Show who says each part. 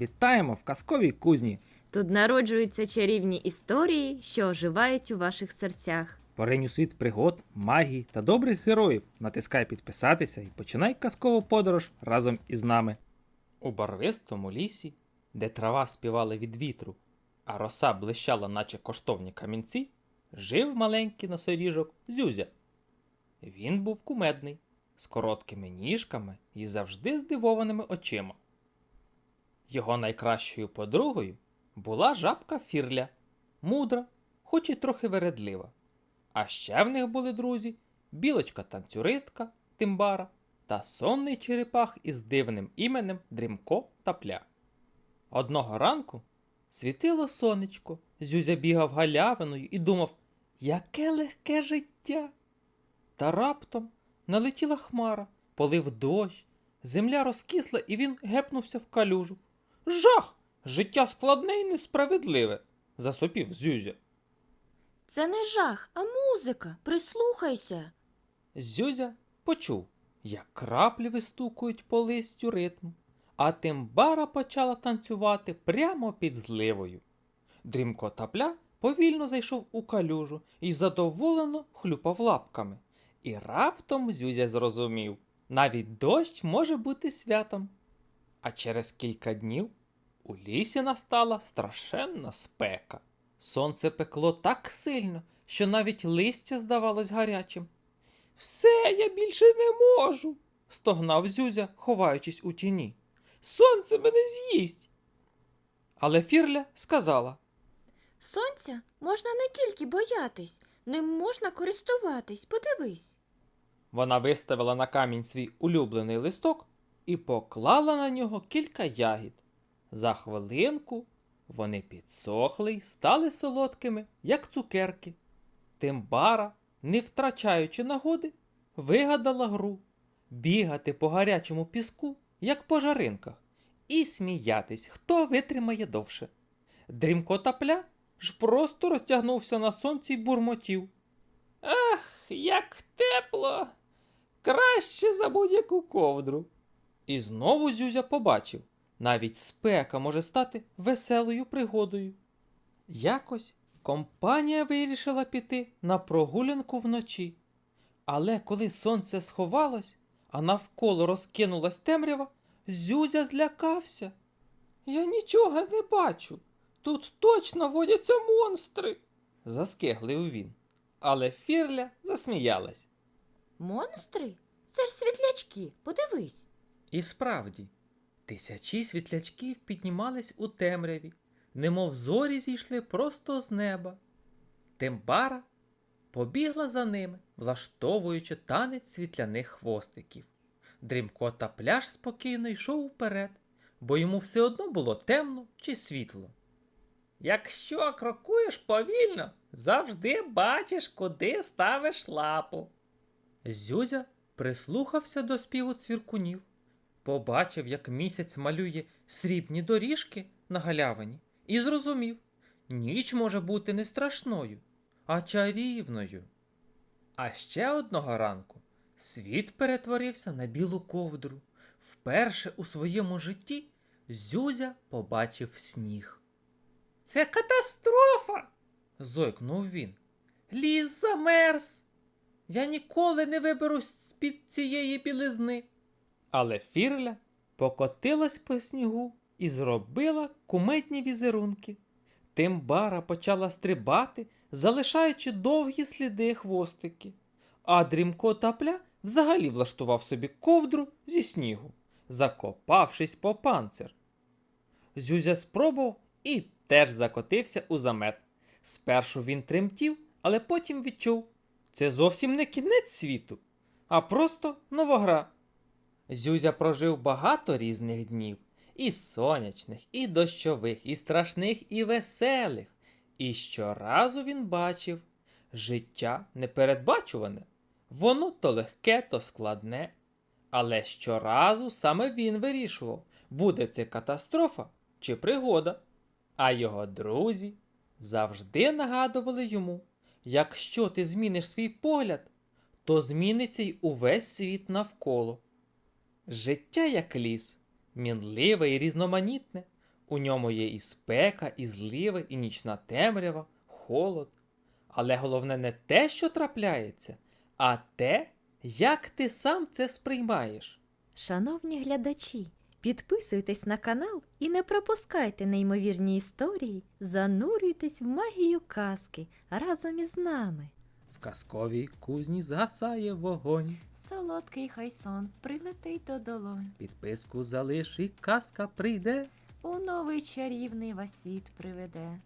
Speaker 1: Вітаємо в казковій кузні.
Speaker 2: Тут народжуються чарівні історії, що оживають у ваших серцях.
Speaker 1: Поринь у світ пригод, магії та добрих героїв. Натискай підписатися і починай казкову подорож разом із нами. У барвистому лісі, де трава співала від вітру, а роса блищала, наче коштовні камінці, жив маленький носоріжок Зюзя. Він був кумедний, з короткими ніжками і завжди здивованими очима. Його найкращою подругою була жабка Фірля, мудра, хоч і трохи вередлива. А ще в них були друзі білочка танцюристка Тимбара та сонний черепах із дивним іменем Дрімко та Пля. Одного ранку світило сонечко, Зюзя бігав галявиною і думав, яке легке життя. Та раптом налетіла хмара, полив дощ, земля розкисла, і він гепнувся в калюжу. Жах! Життя складне і несправедливе, засопів Зюзя.
Speaker 2: Це не жах, а музика. Прислухайся.
Speaker 1: Зюзя почув, як краплі вистукують по листю ритму, а тимбара почала танцювати прямо під зливою. Дрімко тапля повільно зайшов у калюжу і задоволено хлюпав лапками. І раптом Зюзя зрозумів, навіть дощ може бути святом. А через кілька днів у лісі настала страшенна спека. Сонце пекло так сильно, що навіть листя здавалось гарячим. Все, я більше не можу, стогнав Зюзя, ховаючись у тіні. Сонце мене з'їсть. Але Фірля сказала:
Speaker 2: Сонця можна не тільки боятись, ним можна користуватись. Подивись.
Speaker 1: Вона виставила на камінь свій улюблений листок і поклала на нього кілька ягід. За хвилинку вони підсохли й стали солодкими, як цукерки. Тимбара, не втрачаючи нагоди, вигадала гру бігати по гарячому піску, як по жаринках, і сміятись, хто витримає довше. Дрімко тапля ж просто розтягнувся на сонці й бурмотів. Ах, як тепло! Краще за будь-яку ковдру. І знову Зюзя побачив, навіть спека може стати веселою пригодою. Якось компанія вирішила піти на прогулянку вночі. Але коли сонце сховалось, а навколо розкинулась темрява, Зюзя злякався. Я нічого не бачу. Тут точно водяться монстри, заскеглив він. Але Фірля засміялась.
Speaker 2: Монстри? Це ж світлячки. Подивись.
Speaker 1: І справді, тисячі світлячків піднімались у темряві, немов зорі зійшли просто з неба. Тембара побігла за ними, влаштовуючи танець світляних хвостиків. Дрімко та пляж спокійно йшов уперед, бо йому все одно було темно чи світло. Якщо крокуєш повільно, завжди бачиш, куди ставиш лапу. Зюзя прислухався до співу цвіркунів, побачив, як місяць малює срібні доріжки на галявині, і зрозумів, ніч може бути не страшною, а чарівною. А ще одного ранку світ перетворився на білу ковдру. Вперше у своєму житті Зюзя побачив сніг. Це катастрофа. зойкнув він. Ліс замерз. Я ніколи не виберусь з-під цієї білизни. Але Фірля покотилась по снігу і зробила кумедні візерунки. Тимбара почала стрибати, залишаючи довгі сліди хвостики. А дрімко тапля взагалі влаштував собі ковдру зі снігу, закопавшись по панцир. Зюзя спробував і теж закотився у замет. Спершу він тремтів, але потім відчув це зовсім не кінець світу, а просто нова гра. Зюзя прожив багато різних днів і сонячних, і дощових, і страшних, і веселих. І щоразу він бачив життя непередбачуване. Воно то легке, то складне. Але щоразу саме він вирішував, буде це катастрофа чи пригода. А його друзі завжди нагадували йому, якщо ти зміниш свій погляд, то зміниться й увесь світ навколо. Життя як ліс, мінливе і різноманітне, У ньому є і спека, і зливи, і нічна темрява, холод. Але головне не те, що трапляється, а те, як ти сам це сприймаєш.
Speaker 2: Шановні глядачі, підписуйтесь на канал і не пропускайте неймовірні історії, занурюйтесь в магію казки разом із нами.
Speaker 1: В казковій кузні згасає вогонь.
Speaker 2: Солодкий хай сон прилетить до долонь,
Speaker 1: Підписку залиш і казка прийде.
Speaker 2: у новий чарівний васіт приведе.